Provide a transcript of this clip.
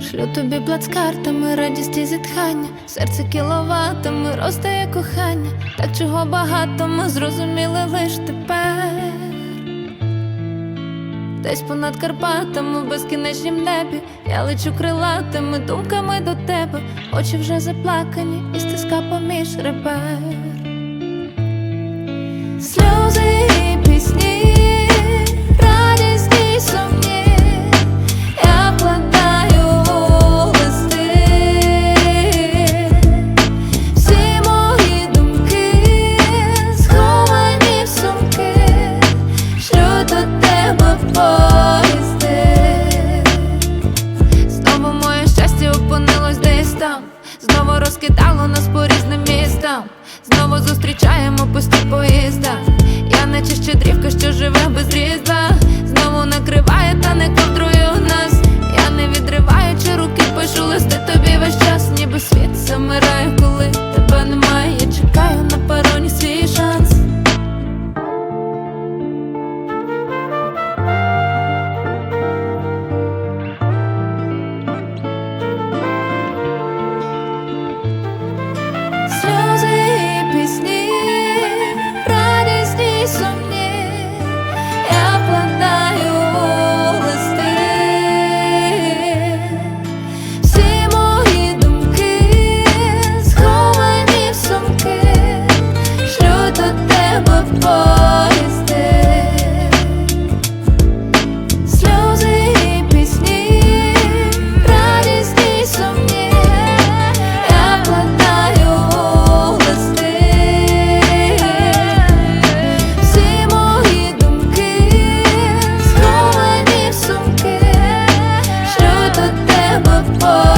Шлю тобі плацкартами, радість і зітхання, серце кіловатами, ростає кохання, так чого багато ми зрозуміли лиш тепер. Десь понад Карпатами, в безкінечнім небі, я лечу крилатими думками до тебе, очі вже заплакані, і стиска поміж ребер. Знову розкидало нас по різним містам, знову зустрічаємо. of love.